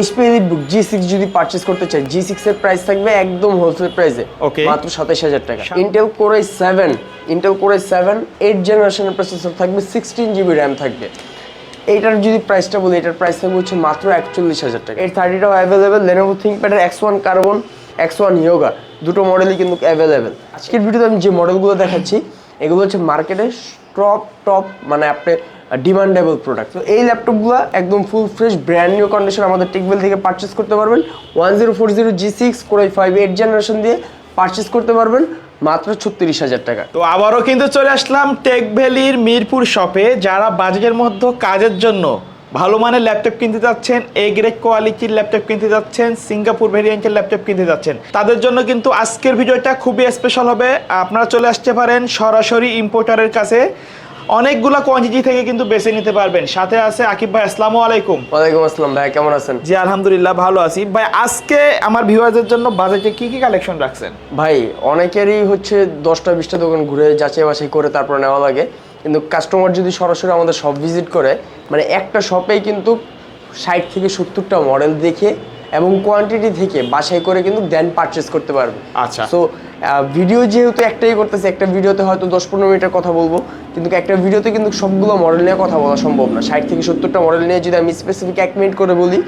HP EliteBook G six যদি purchase করতে চাই জি সিক্স এর প্রাইস থাকবে একদম হোলসেল প্রাইসে Okay. মাত্র সাতাশ হাজার টাকা। Intel core seven Intel core seven eight জেনারেশনের প্রসেসর থাকবে সিক্সটিন জিবি র্যাম থাকবে। এইটার যদি প্রাইসটা বলি এটার প্রাইস থাকবে হচ্ছে মাত্র একচল্লিশ হাজার টাকা। এর থার্টিটাও available Lenovo থিঙ্কপ্যাডের X one carbon X one Yoga দুটো মডেলই কিন্তু অ্যাভেলেবেল আজকের ভিডিওতে আমি যে মডেলগুলো দেখাচ্ছি এগুলো হচ্ছে মার্কেটে টপ টপ মানে আপনি ডিমান্ডেবল প্রোডাক্ট তো এই ল্যাপটপগুলো একদম full fresh brand new condition আমাদের টেকবেল থেকে পারচেস করতে পারবেন। One zero four zero G six core i five eight generation দিয়ে পারচেস করতে পারবেন মাত্র ছত্রিশ হাজার টাকা। তো আবারও কিন্তু চলে আসলাম টেক ভ্যালির মিরপুর শপে যারা বাজেটের মধ্যে কাজের জন্য ভালো মানের ল্যাপটপ কিনতে যাচ্ছেন এ গ্রেড কোয়ালিটির ল্যাপটপ কিনতে যাচ্ছেন সিঙ্গাপুর ভেরিয়েন্টের ল্যাপটপ কিনতে যাচ্ছেন তাদের জন্য কিন্তু আজকের ভিডিওটা খুবই স্পেশাল হবে। আপনারা চলে আসতে পারেন সরাসরি ইম্পোর্টারের কাছে। অনেকগুলা কোয়ান্টিটি থেকে কিন্তু বেছে নিতে পারবেন। সাথে আছে আকিব ভাই আসসালামু আলাইকুম। ওয়ালাইকুম আসসালাম ভাই কেমন আছেন? জি আলহামদুলিল্লাহ ভালো আছি। ভাই আজকে আমার ভিউয়ারদের জন্য বাজেটে কি কি কালেকশন রাখছেন? ভাই অনেকেরই হচ্ছে দশটা বিশটা দোকান ঘুরে যাচাই বাছাই করে তারপর নেওয়া লাগে। কিন্তু কাস্টমার যদি সরাসরি আমাদের শপ ভিজিট করে মানে একটা শপেই কিন্তু ষাট থেকে সত্তরটা মডেল দেখে এবং কোয়ান্টিটি থেকে বাছাই করে কিন্তু দেন পারচেস করতে পারবে। আচ্ছা। সো ভিডিও যেহেতু একটাই করতেছে একটা ভিডিওতে হয়তো দশ পনেরো মিনিটের কথা বলব কিন্তু একটা ভিডিওতে কিন্তু সবগুলো মডেল নিয়ে কথা বলা সম্ভব না। ষাট থেকে সত্তরটা মডেল নিয়ে যদি আমি স্পেসিফিক এক মিনিট করে বলি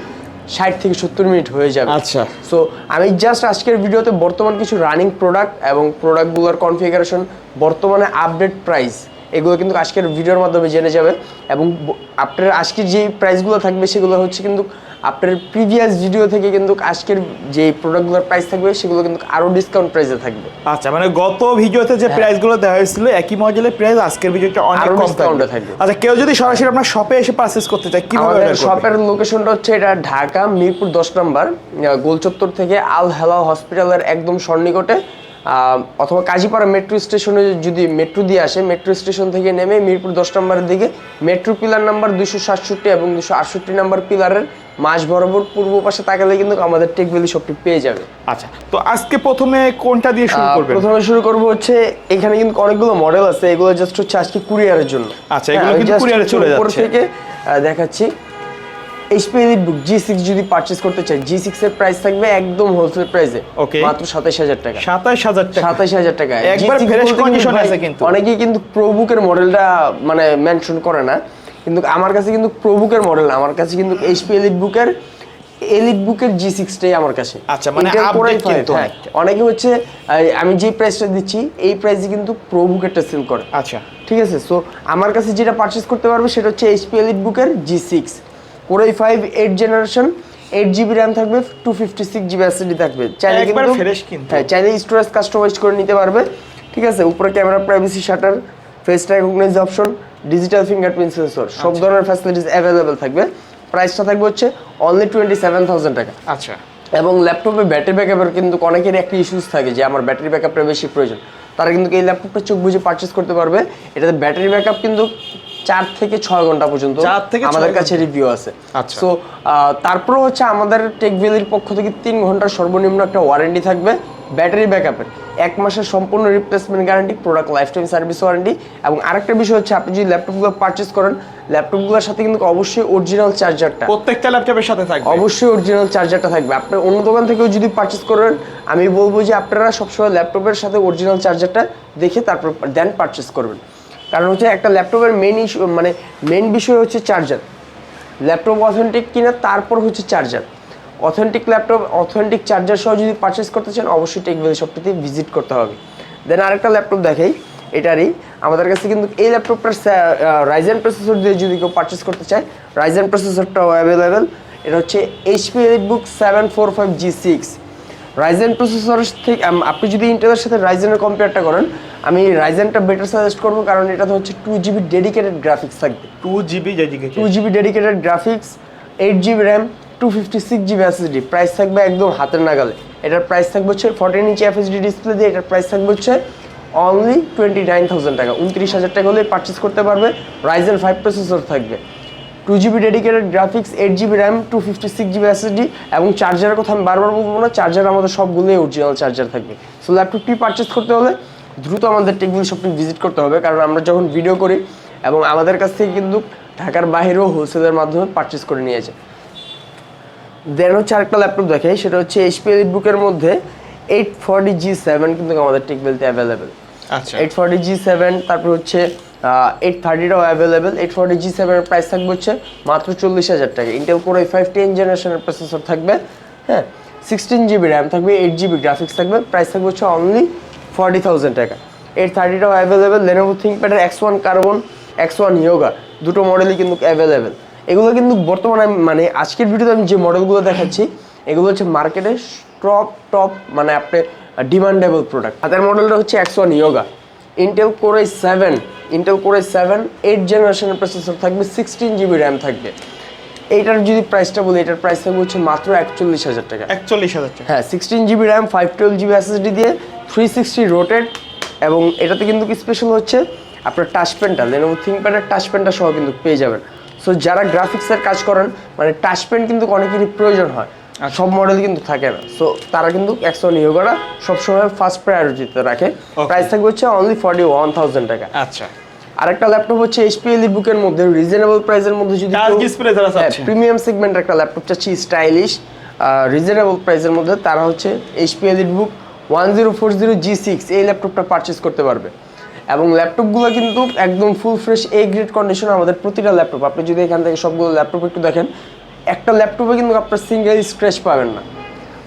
ষাট থেকে সত্তর মিনিট হয়ে যাবে। আচ্ছা। সো আমি জাস্ট আজকের ভিডিওতে বর্তমান কিছু রানিং প্রোডাক্ট এবং প্রোডাক্টগুলোর কনফিগারেশন বর্তমানে আপডেট প্রাইস এগুলো কিন্তু আজকের ভিডিওর মাধ্যমে জেনে যাবে। এবং আপনার আজকের যে প্রাইসগুলো থাকবে সেগুলো হচ্ছে কিন্তু আপনার প্রিভিয়াস ভিডিও থেকে কিন্তু আজকের যে প্রোডাক্টগুলোর প্রাইস থাকবে সেগুলো কিন্তু আরও ডিসকাউন্ট প্রাইসে থাকবে আচ্ছা মানে গত ভিডিওতে যে প্রাইসগুলো দেওয়া হয়েছিল একই মডেলের প্রাইস আজকের ভিডিওটা অনেক কম থাকবে। আচ্ছা কেউ যদি সরাসরি আপনার শপে এসে পারচেজ করতে চায় কীভাবে? শপের লোকেশনটা হচ্ছে এটা ঢাকা মিরপুর দশ নম্বর গোলচত্বর থেকে আল হেলা হসপিটালের একদম সন্নিকটে অথবা কাজীপাড়া মেট্রো স্টেশনে যদি মেট্রো দিয়ে আসে মেট্রো স্টেশন থেকে নেমে মিরপুর দশ নম্বরের দিকে মেট্রো পিলার নাম্বার দুশো সাতষট্টি এবং দুশো আটষট্টি নাম্বার পিলারের মাঝ বরাবর পূর্ব পাশে তাকালে কিন্তু আমাদের টেক ভ্যালি শপটি পেয়ে যাবে। আচ্ছা তো আজকে প্রথমে কোনটা দিয়ে শুরু করবেন? প্রথমে শুরু করব হচ্ছে এখানে কিন্তু অনেকগুলো মডেল আছে এগুলো জাস্ট হচ্ছে আজকে কুরিয়ারের জন্য। আচ্ছা, এগুলো কিন্তু হচ্ছে চলে উপর যাচ্ছে। থেকে দেখাচ্ছি। এইচপি জি সিক্স যদি পারচেস করতে চাই জি সিক্স এর প্রাইস থাকবে একদম হোলসেল প্রাইসে Okay. মাত্র সাতাশ হাজার টাকা। সাতাশ হাজার টাকা। সাতাশ হাজার টাকা। একবার G6 fresh বলতে condition ভাই আছে কিন্তু। অনেকেই কিন্তু প্রোবুকের মডেলটা মানে মেনশন করে না। কিন্তু আমার কাছে কিন্তু প্রোবুকের মডেল না আমার কাছে কিন্তু এইচপি এলিট বুকের এলিট বুকের জি সিক্সটাই আমার কাছে। আচ্ছা, মানে i5 কিন্তু হ্যাঁ। অনেকে হচ্ছে আমি যে প্রাইসটা দিচ্ছি এই প্রাইসে কিন্তু প্রো বুকেরটা সেল করে। আচ্ছা। ঠিক আছে? সো আমার কাছে যেটা পারচেস করতে পারবে সেটা হচ্ছে এইচপি এলিট বুকের G six core i five eight generation eight GB RAM থাকবে two fifty six GB SSD থাকবে। চাইলে কিন্তু। হ্যাঁ চাইলে স্টোরেজ কাস্টমাইজ করে নিতে পারবে। ঠিক আছে? উপরে camera privacy shutter face recognise option digital fingerprint sensor সব ধরনের ফ্যাসিলিটিস অ্যাভেলেবেল থাকবে। প্রাইসটা থাকবে হচ্ছে অনলি টোয়েন্টি সেভেন থাউজেন্ড টাকা। আচ্ছা। এবং ল্যাপটপে ব্যাটারি ব্যাকআপের কিন্তু অনেকের একটা ইস্যুস থাকে যে আমার ব্যাটারি ব্যাকআপটা বেশি প্রয়োজন। তারা কিন্তু এই ল্যাপটপটা চোখ বুঝে পারচেস করতে পারবে। এটাতে ব্যাটারি ব্যাকআপ কিন্তু চার থেকে ছয় ঘণ্টা পর্যন্ত আমাদের কাছে রিভিউ আছে। আচ্ছা। সো তারপরে হচ্ছে আমাদের টেক ভ্যালির পক্ষ থেকে তিন ঘণ্টার সর্বনিম্ন একটা ওয়ারেন্টি থাকবে। ব্যাটারি ব্যাকআপের। এক মাসের সম্পূর্ণ replacement guarantee product life time service warranty এবং আরেকটা বিষয় হচ্ছে আপনি যদি ল্যাপটপগুলো পারচেস করেন ল্যাপটপগুলোর সাথে কিন্তু অবশ্যই অরিজিনাল চার্জারটা প্রত্যেকটা ল্যাপটপের সাথে থাকবে। অবশ্যই অরিজিনাল চার্জারটা থাকবে। আপনি অন্য দোকান থেকেও যদি পারচেস করেন আমি বলব যে আপনারা সবসময় ল্যাপটপের সাথে অরিজিনাল চার্জারটা দেখে তারপর দেন পারচেস করবেন। কারণ হচ্ছে একটা ল্যাপটপের মেন ইস্যু মানে মেন বিষয় হচ্ছে চার্জার ল্যাপটপ অথেন্টিক কিনা তারপর হচ্ছে charger authentic laptop authentic charger সহ যদি পারচেস করতে চান অবশ্যই টেকভেল শপটিতে ভিজিট করতে হবে। দেন আরেকটা ল্যাপটপ দেখাই এটারই। আমাদের কাছে কিন্তু এই ল্যাপটপটার রাইজেন প্রসেসর দিয়ে যদি কেউ পারচেস করতে চায় রাইজেন প্রসেসরটাও অ্যাভেলেবেল এটা হচ্ছে HP book seven four five G six Ryzen processor থেকে আপনি যদি ইন্টেলের সাথে রাইজেনের কম্পেয়ারটা করেন আমি রাইজেনটা বেটার সাজেস্ট করব কারণ এটাতে হচ্ছে টু জিবি ডেডিকেটেড গ্রাফিক্স থাকবে। টু জিবি যেদিকে two GB dedicated graphics eight GB RAM two fifty six GB SSD price থাকবে একদম হাতের নাগালে। এটার প্রাইস থাকবে হচ্ছে ফোরটিন ইঞ্চি এফএসডি ডিসপ্লে দিয়ে, এটার প্রাইস থাকবে হচ্ছে অনলি টোয়েন্টি নাইন থাউজেন্ড টাকা। উনত্রিশ হাজার টাকা হলে পারচেস করতে পারবে। রাইজেন ফাইভ প্রসেসর থাকবে। Two GB dedicated graphics eight GB RAM two fifty six GB SSD এবং চার্জারের কথা আমি বারবার বলব না চার্জার আমাদের সবগুলোই অরিজিনাল চার্জার থাকবে। সো ল্যাপটপটি পারচেস করতে হলে দ্রুত আমাদের টেকনিক শপটি ভিজিট করতে হবে, কারণ আমরা যখন ভিডিও করি এবং আমাদের কাছ থেকে কিন্তু ঢাকার বাইরেও হোলসেলের মাধ্যমে পারচেস করে নিয়ে যায় দেন হচ্ছে আরেকটা ল্যাপটপ দেখাই সেটা হচ্ছে এইচপি বুকের মধ্যে এইট ফর্টি জি সেভেন কিন্তু আমাদের টেকবেলতে অ্যাভেলেবেল আচ্ছা। এইট ফর্টি জি সেভেন তারপর হচ্ছে এইট থার্টিটাও অ্যাভেলেবেল এইট ফর্টি জি সেভেনের প্রাইস থাকবে হচ্ছে মাত্র চল্লিশ হাজার টাকা। Intel core I five ten জেনারেশনের প্রসেসর থাকবে হ্যাঁ? সিক্সটিন জিবি র্যাম থাকবে এইট জিবি গ্রাফিক্স থাকবে প্রাইস থাকবে হচ্ছে অনলি ফর্টি থাউজেন্ড টাকা। এইট থার্টিটাও available Lenovo থিঙ্কপ্যাডের X one carbon X one Yoga দুটো মডেলই কিন্তু অ্যাভেলেবেল এগুলো কিন্তু বর্তমানে আমি- মানে আজকের ভিডিওতে আমি যে মডেলগুলো দেখাচ্ছি এগুলো হচ্ছে মার্কেটে টপ টপ মানে আপনি ডিমান্ডেবল প্রোডাক্ট হাতের মডেলটা হচ্ছে X one Yoga Intel core seven Intel core seven eight জেনারেশনের প্রসেসর থাকবে সিক্সটিন জিবি র্যাম থাকবে। এইটার যদি প্রাইসটা বলি এটার প্রাইস থাকবে হচ্ছে মাত্র একচল্লিশ হাজার টাকা। একচল্লিশ হাজার টাকা। হ্যাঁ sixteen GB RAM five twelve GB SSD দিয়ে থ্রি সিক্সটি রোটেড এবং এটাতে কিন্তু স্পেশাল হচ্ছে? আপনার টাচ পেনটা লেনোভো থিঙ্কপ্যাডের টাচ পেনটা সহ কিন্তু পেয়ে যাবেন। সো যারা গ্রাফিক্সের কাজ করেন মানে টাচ পেন কিন্তু অনেকেরই প্রয়োজন হয়। সব মডেল কিন্তু থাকে না। সো তারা কিন্তু একশো নিয়োগরা সবসময় ফার্স্ট প্রায়োরিটিতে রাখে। প্রাইস থাকবে হচ্ছে অনলি ফর্টি ওয়ান থাউজেন্ড টাকা। আচ্ছা। আরেকটা ল্যাপটপ হচ্ছে এইচপিএল বুকের মধ্যে রিজনেবল প্রাইসের মধ্যে যদি। প্রিমিয়াম সেগমেন্ট একটা ল্যাপটপ চাচ্ছি স্টাইলিশ রিজনেবল প্রাইসের মধ্যে তারা হচ্ছে HP HPL book one zero four zero G six এই ল্যাপটপটা পারচেস করতে পারবে। এবং ল্যাপটপগুলো কিন্তু একদম full fresh A grade condition আমাদের প্রতিটা ল্যাপটপ আপনি যদি এখান থেকে সবগুলো ল্যাপটপ একটু দেখেন, একটা ল্যাপটপে কিন্তু আপনার সিঙ্গেল স্ক্র্যাচ পাবেন না।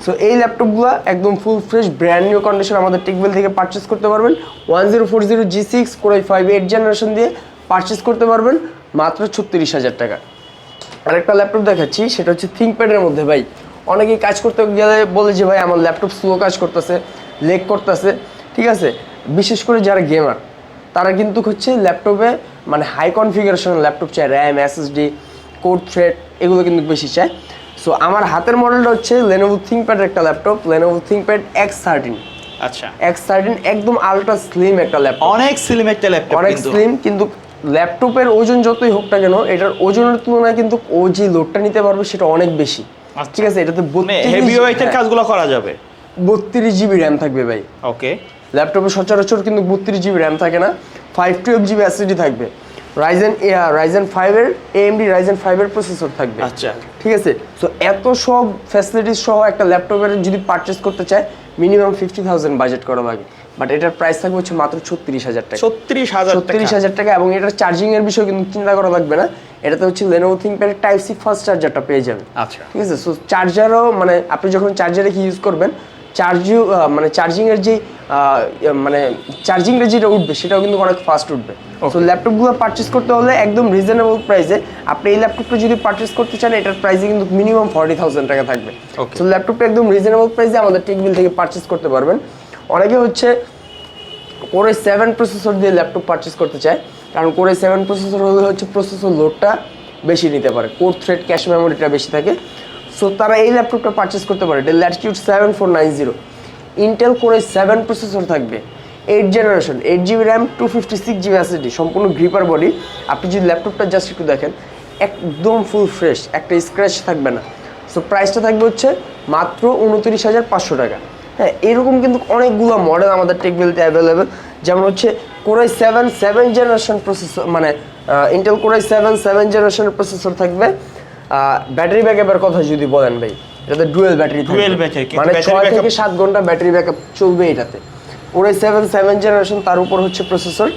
সো এই ল্যাপটপগুলো একদম full fresh brand new condition আমাদের টেকবেল থেকে পারচেস করতে পারবেন। One zero four zero G six core i five eight generation দিয়ে পারচেস করতে পারবেন, মাত্র ছত্রিশ হাজার টাকা। আরেকটা ল্যাপটপ দেখাচ্ছি, সেটা হচ্ছে থিঙ্কপ্যাডের মধ্যে ভাই। অনেকেই কাজ করতে গেলে বলে যে, ভাই, আমার ল্যাপটপ স্লো কাজ করতেছে লেগ করতেছে। ঠিক আছে? বিশেষ করে যারা গেমার তারা কিন্তু হচ্ছে ল্যাপটপে মানে হাই কনফিগারেশন ল্যাপটপ চায় র্যাম এসএসডি কোড থ্রেড এগুলো কিন্তু বেশি চায়। সো আমার হাতের মডেলটা হচ্ছে লেনোভো থিঙ্কপ্যাডের একটা laptop Lenovo ThinkPad X thirteen আচ্ছা। এক্স থার্টিন একদম আলট্রা স্লিম একটা ল্যাপটপ। অনেক স্লিম একটা ল্যাপটপ অনেক স্লিম কিন্তু ল্যাপটপের ওজন যতই হোক না কেন এটার ওজনের তুলনায় কিন্তু ও যে লোডটা নিতে পারবে সেটা অনেক বেশি। আচ্ছা। ঠিক আছে? এটাতে হেভি ওয়েটের কাজগুলো করা যাবে। বত্রিশ জিবি র্যাম থাকবে ভাই। ওকে ল্যাপটপে সচরাচর কিন্তু বত্রিশ জিবি র্যাম থাকে না ফাইভ টুয়েলভ জিবি অ্যাসিডি থাকবে। রাইজেন রাইজেন ফাইভের এএমডি রাইজেন ফাইভের প্রসেসর থাকবে। আচ্ছা। ঠিক আছে? সো এত সব ফ্যাসিলিটিস সহ একটা ল্যাপটপের যদি পারচেস করতে চায় মিনিমাম ফিফটি থাউজেন্ড বাজেট করা লাগে। বাট এটার প্রাইস থাকবে হচ্ছে মাত্র ছত্রিশ হাজার টাকা। ছত্রিশ হাজার ছত্রিশ হাজার টাকা এবং এটার চার্জিং এর বিষয়ে কিন্তু চিন্তা করা লাগবে না। এটাতে হচ্ছে লেনোভো থিঙ্কপ্যাডের টাইপ সি ফার্স্ট চার্জারটা পেয়ে যাবেন আচ্ছা। ঠিক আছে? সো চার্জারও মানে আপনি যখন চার্জারে কি ইউজ করবেন মানে চার্জিং এর যে আহ, মানে চার্জিংটা যেটা উঠবে সেটাও কিন্তু অনেক ফাস্ট উঠবে। তো ল্যাপটপগুলো পারচেস করতে হলে একদম রিজনেবল প্রাইসে আপনি এই ল্যাপটপটা যদি পারচেস করতে চান এটার প্রাইসে কিন্তু মিনিমাম ফর্টি থাউজেন্ড টাকা থাকবে. তো ল্যাপটপটা একদম রিজনেবল প্রাইসে আমাদের টেকবিল থেকে পারচেস করতে পারবেন। অনেকে হচ্ছে কোরে সেভেন প্রসেসর দিয়ে ল্যাপটপ পারচেস করতে চায় কারণ কোরে সেভেন প্রসেসর হলে হচ্ছে প্রসেসর লোডটা বেশি নিতে পারে কোর থ্রেড ক্যাশ মেমোরিটা বেশি থাকে। সো তারা এই ল্যাপটপটা পারচেস করতে পারে এটা Latitude seven four nine zero Intel core seven processor থাকবে। Eight generation eight GB RAM two fifty six GB SSD সম্পূর্ণ গ্রিপার বডি আপনি যদি ল্যাপটপটা জাস্ট একটু দেখেন, একদম ফুল ফ্রেশ একটা স্ক্র্যাচ থাকবে না। সো প্রাইসটা থাকবে হচ্ছে মাত্র উনত্রিশ হাজার পাঁচশো টাকা। হ্যাঁ এরকম কিন্তু অনেকগুলো মডেল আমাদের টেকবিলতে অ্যাভেলেবেল যেমন হচ্ছে core i seven seven generation processor মানে Intel core i seven seven জেনারেশনের প্রসেসর থাকবে। ব্যাটারি ব্যাকআপের কথা যদি বলেন ভাই। এটাতে ডুয়েল ব্যাটারি Dual battery, মানে ছয় থেকে সাত ঘণ্টা ব্যাটারি ব্যাকআপ চলবে এটাতে। কোরাই সেভেন সেভেন জেনারেশন তার উপর হচ্ছে প্রসেসর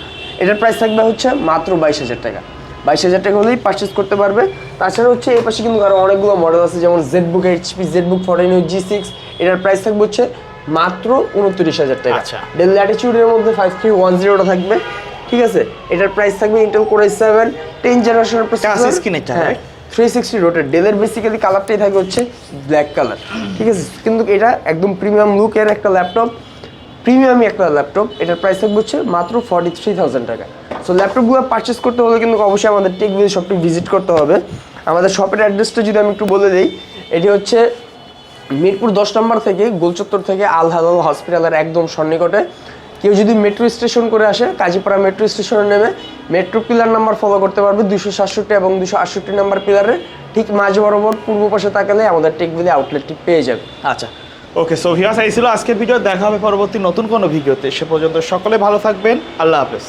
এটার প্রাইস থাকবে হচ্ছে মাত্র বাইশ হাজার টাকা। বাইশ হাজার টাকা হলেই পারচেস করতে পারবে। তাছাড়া হচ্ছে এই পাশে কিন্তু আরও অনেকগুলো মডেল আছে যেমন ZBook HP ZBook fourteen G six এটার প্রাইস থাকবে হচ্ছে মাত্র উনত্রিশ হাজার টাকা। আচ্ছা। ডেল ল্যাটিচিউডের মধ্যে ফাইভ থ্রি ওয়ান জিরোটা থাকবে। ঠিক আছে? এটার প্রাইস থাকবে ইন্টেল কোরাই সেভেন টেন জেনারেশনের এটা, হ্যাঁ? থ্রি সিক্সটি রোটের ডেলের বেসিক্যালি কালারটাই থাকে হচ্ছে ব্ল্যাক কালার ঠিক আছে? কিন্তু এটা একদম প্রিমিয়াম লুকের একটা ল্যাপটপ প্রিমিয়ামই একটা ল্যাপটপ এটার প্রাইস থাকবে হচ্ছে মাত্র ফর্টি থ্রি থাউজেন্ড টাকা। সো ল্যাপটপগুলো পারচেস করতে হলে কিন্তু অবশ্যই আমাদের টেক ভিল শপটি ভিজিট করতে হবে। আমাদের শপের অ্যাড্রেসটা যদি আমি একটু বলে দিই, এটি হচ্ছে মিরপুর দশ নম্বর থেকে গোলচত্বর থেকে আল হালাল হসপিটালের একদম সন্নিকটে। কেউ যদি মেট্রো স্টেশন করে আসে, কাজীপাড়া মেট্রো স্টেশনে নেমে মেট্রো পিলার নাম্বার ফলো করতে পারবে দুশো সাতষট্টি এবং দুশো আটষট্টি নাম্বার পিলারে। ঠিক মাঝ বরাবর পূর্ব পাশে তাকালে আমাদের টেকবিলি আউটলেটটি পেয়ে যাবে। আচ্ছা। ওকে সো ভিউয়ার্স এই ছিল আজকের ভিডিও দেখা হবে পরবর্তী নতুন কোনো ভিডিওতে সে পর্যন্ত সকলে ভালো থাকবেন। আল্লাহ হাফেজ।